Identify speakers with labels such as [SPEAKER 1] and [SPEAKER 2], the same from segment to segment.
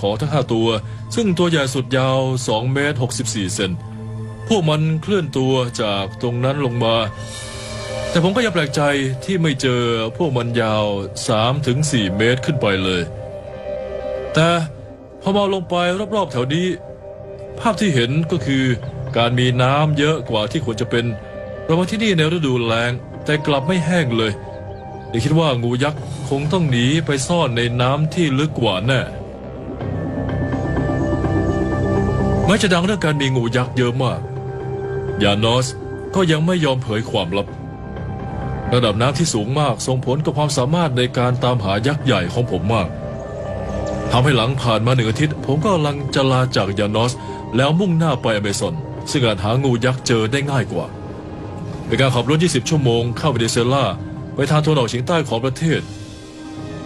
[SPEAKER 1] ขอทั้งห้าตัว ซึ่งตัวใหญ่สุดยาว 2 เมตร 64 เซนพวกมันเคลื่อนตัวจากตรงนั้นลงมา แต่ผมก็ยังแปลกใจที่ไม่เจอพวกมันยาว 3-4 เมตรขึ้นไปเลย แต่พอมองลงไปรอบๆแถวนี้ ภาพที่เห็นก็คือการมีน้ำเยอะกว่าที่ควรจะเป็นเรามาที่นี่ในฤดูแล้งแต่กลับไม่แห้งเลยเดี๋ยวคิดว่างูยักษ์คงต้องหนีไปซ่อนในน้ำที่ลึกกว่าแน่ แม้จะดังเรื่องการมีงูยักษ์เยอะมาก ยานอสก็ยังไม่ยอมเผยความลับ ระดับน้ำที่สูงมากส่งผลกับความสามารถในการตามหายักษ์ใหญ่ของผมมากทำให้หลังผ่านมาหนึ่งอาทิตย์ ผมก็กำลังจะลาจากยานอส แล้วมุ่งหน้าไปอเมซอน ซึ่งอาจหางูยักษ์เจอได้ง่ายกว่าเป็นการขับรถ 20 ชั่วโมงเข้าเวเนซุเอลาไปทางตะวันออกเฉียงใต้ของประเทศ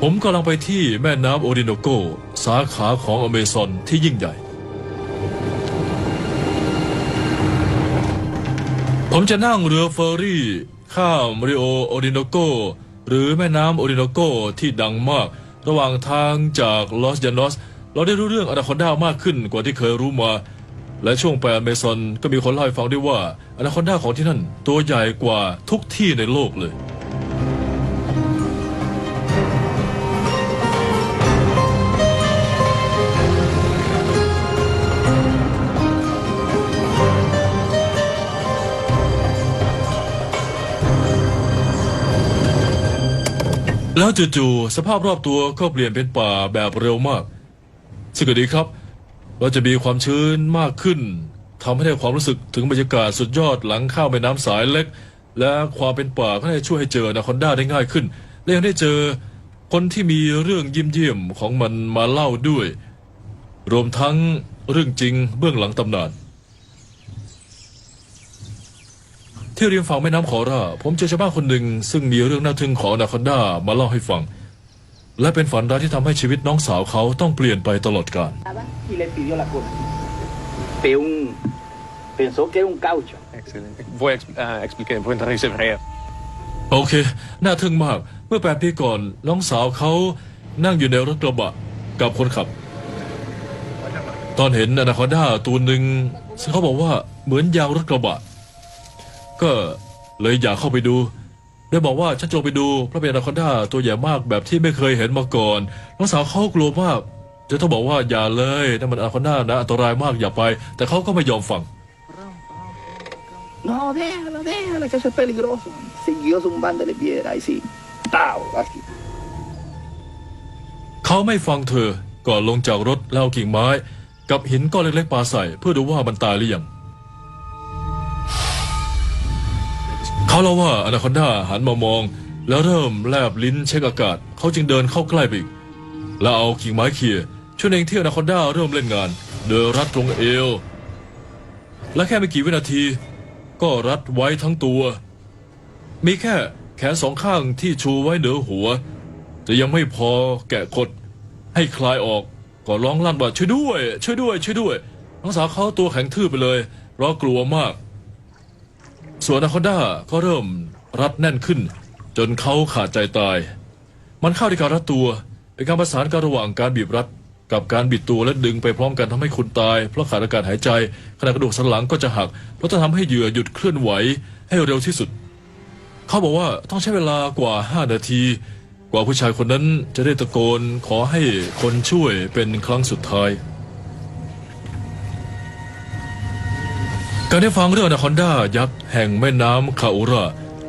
[SPEAKER 1] ผมกำลังไปที่แม่น้ำโอริโนโก สาขาของอเมซอนที่ยิ่งใหญ่ ผมจะนั่งเรือเฟอร์รี่ ข้ามริโอโอริโนโก หรือแม่น้ำโอริโนโกที่ดังมาก ระหว่างทางจากลอสยานอส เราได้รู้เรื่องอนาคอนดามากขึ้นกว่าที่เคยรู้มา และช่วงไปอเมซอนก็มีคนเล่าให้ฟังด้วยว่าอนาคอนดาของที่นั่นตัวใหญ่กว่าทุกที่ในโลกเลย แล้วจู่ๆสภาพรอบตัวก็เปลี่ยนเป็นป่าแบบเร็วมาก ซึ่งก็ดีครับ เราจะมีความชื้นมากขึ้นทำให้ได้ความรู้สึกถึงบรรยากาศสุดยอดหลังข้ามแม่น้ำสายเล็ก และความเป็นป่าก็ได้ช่วยให้เจอนาคอนด้าได้ง่ายขึ้น และยังได้เจอคนที่มีเรื่องยิ้มเยี่ยมๆของมันมาเล่าด้วย รวมทั้งเรื่องจริงเบื้องหลังตำนาน ที่ริมฝั่งแม่น้ำขอราผมเจอชาวบ้านคนหนึ่ง ซึ่งมีเรื่องน่าทึ่งของอนาคอนด้ามาเล่าให้ฟัง และเป็นฝันร้ายที่ทำให้ชีวิตน้องสาวเขาต้องเปลี่ยนไปตลอดกาล
[SPEAKER 2] y le pidió la cuna. Pe un, pensó que era un caucho.
[SPEAKER 3] Excelente. Voy a ex- ah, explicar, voy a entrar en ese breve.
[SPEAKER 1] โอเค น่าทึ่งมาก เมื่อแปดปีก่อน น้องสาวเขานั่งอยู่ในรถกระบะกับคนขับ ตอนเห็นอนาคอนด้าตัวหนึ่งซึ่งเขาบอกว่าเหมือนยางรถกระบะ ก็เลยอยากเข้าไปดูเลยบอกว่าฉันจะลงไปดูเพราะเป็นอนาคอนด้าตัวใหญ่มากแบบที่ไม่เคยเห็นมาก่อนน้องสาวเขากลัวมากจะต้องบอกว่าอย่าเลยนั่นมันอนาคอนด้านะอันตรายมากอย่าไป แต่เขาก็ไม่ยอมฟัง
[SPEAKER 2] No, déjalo, déjalo, que eso es peligroso. Siguió zumbándole piedra y sí. ¡Tao! Así.
[SPEAKER 1] เขาไม่ฟังเธอก่อนลงจากรถแล้วเอากิ่งไม้ กับหินก้อนเล็กๆปาใส่ เพื่อดูว่ามันตายหรือยัง เขาเล่าว่าอนาคอนดาหันมามอง แล้วเริ่มแลบลิ้นเช็คอากาศ เขาจึงเดินเข้าใกล้ไปอีก แล้วเอากิ่งไม้เขี่ยช่วงเองที่อนาคอนดาเริ่มเล่นงาน โดยรัดตรงเอว และแค่ไม่กี่วินาที ก็รัดไว้ทั้งตัว มีแค่แขนสองข้างที่ชูไว้เหนือหัวจะยังไม่พอแกะกดให้คลายออกก็ร้องลั่นว่าช่วยด้วย ช่วยด้วย ช่วยด้วยน้องสาวเขาตัวแข็งทื่อไปเลยเพราะกลัวมาก ส่วนอนาคอนด้าก็เริ่มรัดแน่นขึ้น จนเขาขาดใจตาย มันเข้าที่การรัดตัวเป็นการประสานกันระหว่างการบีบรัดกับการบิดตัวและดึงไปพร้อมกันทำให้คุณตาย เพราะขาดอากาศหายใจขณะกระดูกสันหลังก็จะหัก เพราะจะทำให้เหยื่อหยุดเคลื่อนไหวให้เร็วที่สุด เขาบอกว่าต้องใช้เวลากว่า 5 นาที กว่าผู้ชายคนนั้นจะได้ตะโกนขอให้คนช่วยเป็นครั้งสุดท้าย การได้ฟังเรื่องอนาคอนด้ายักษ์แห่งแม่น้ำคาอุระ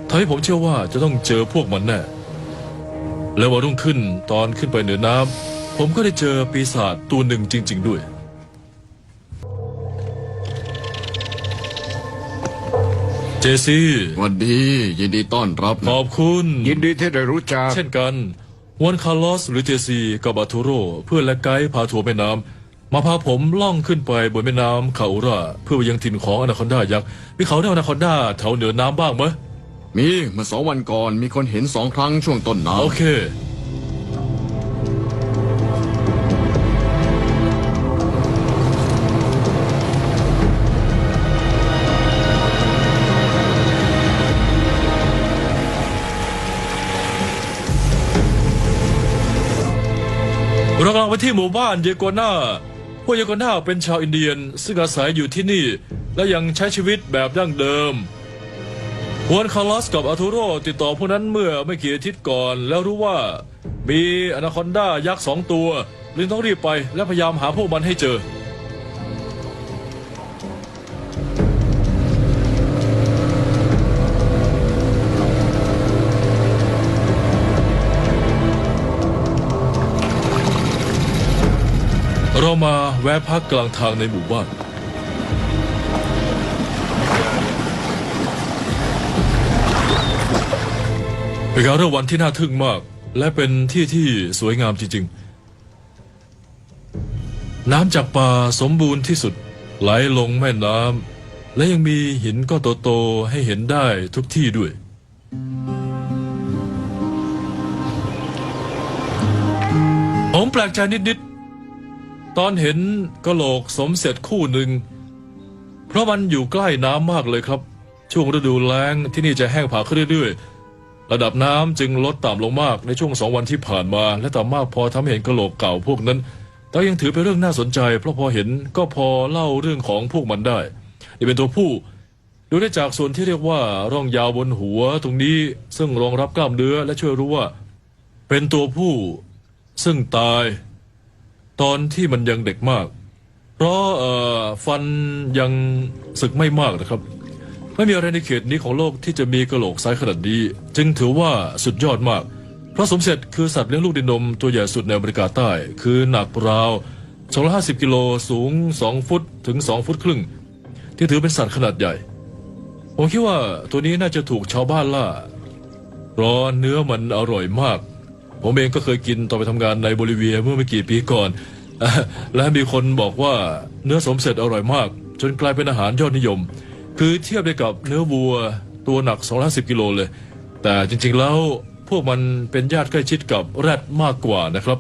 [SPEAKER 1] ทำให้ผมเชื่อว่าจะต้องเจอพวกมันแน่และวันรุ่งขึ้นตอนขึ้นไปเหนือน้ำผมก็ได้เจอปีศาจตัวหนึ่งจริง ๆ ด้วย เจซี่
[SPEAKER 4] วันดี ยินดีต้อนรับ
[SPEAKER 1] ข
[SPEAKER 4] นะ
[SPEAKER 1] อบคุณ
[SPEAKER 5] ยินดีที่ได้รู้จัก
[SPEAKER 1] เช่นกันวอนคาร์ลอสหรือเจซีกับอาทูโรเพื่อนและไกด์พาทัวร์แม่น้ำ มาพาผมล่องขึ้นไปบนแม่น้ำคาอุราเพื่อไปยังถิ่นของอนาคอนดายักษ์มีเขาได้อนาคอนดาแถวเหนือน้ำบ้างไหม
[SPEAKER 4] มีเมื่อสองวันก่อนมีคนเห็นสองครั้งช่วงต้นน้
[SPEAKER 1] โอเค เรากำลังไปไปที่หมู่บ้านเยโกนา พวกยากนาเป็นชาวอินเดียน ซึ่งอาศัยอยู่ที่นี่ และยังใช้ชีวิตแบบดั้งเดิมฮวนคาร์ลอสกับอาทูโรติดต่อพวกนั้นเมื่อไม่กี่อาทิตย์ก่อน แล้วรู้ว่า มีอนาคอนดายักษ์สองตัวลินต้องรีบไปและพยายามหาพวกมันให้เจอ เรามาแวะพักกลางทางในหมู่บ้าน เป็นการเริ่มวันที่น่าทึ่งมาก และเป็นที่ที่สวยงามจริง ๆ น้ำจากป่าสมบูรณ์ที่สุดไหลลงแม่น้ำและยังมีหินก้อนโตๆให้เห็นได้ทุกที่ด้วยผมแปลกใจนิด ๆ ตอนเห็นกะโหลกสมเสร็จคู่หนึ่ง เพราะมันอยู่ใกล้น้ำมากเลยครับ ช่วงฤดูแล้งที่นี่จะแห้งผากขึ้นเรื่อยๆ ระดับน้ำจึงลดต่ำลงมากในช่วงสองวันที่ผ่านมา และต่ำมากพอทำให้เห็นกะโหลกเก่าพวกนั้น แต่ยังถือเป็นเรื่องน่าสนใจ เพราะพอเห็นก็พอเล่าเรื่องของพวกมันได้นี่เป็นตัวผู้ดูได้จากส่วนที่เรียกว่าร่องยาวบนหัวตรงนี้ซึ่งรองรับกล้ามเนื้อและช่วยรู้ว่า เป็นตัวผู้ซึ่งตาย ตอนที่มันยังเด็กมาก เพราะเอ่อฟันยังสึกไม่มากนะครับ ไม่มีอะไรในเขตนี้ของโลกที่จะมีกระโหลกไซส์ขนาดนี้ จึงถือว่าสุดยอดมากเพราะสมเสร็จคือสัตว์เลี้ยงลูกดินนมตัวใหญ่สุดในอเมริกาใต้ คือหนักราว250กิโลสูง 2 ฟุตถึง 2 ฟุตครึ่ง ที่ถือเป็นสัตว์ขนาดใหญ่ ผมคิดว่าตัวนี้น่าจะถูกชาวบ้านล่าเพราะเนื้อมันอร่อยมาก ผมเองก็เคยกินตอนไปทำงานในโบลิเวียเมื่อไม่กี่ปีก่อน และมีคนบอกว่าเนื้อสมเสร็จอร่อยมาก จนกลายเป็นอาหารยอดนิยม คือเทียบได้กับเนื้อวัวตัวหนัก250กิโลเลย แต่จริงๆแล้วพวกมันเป็นญาติใกล้ชิดกับแรดมากกว่านะครับ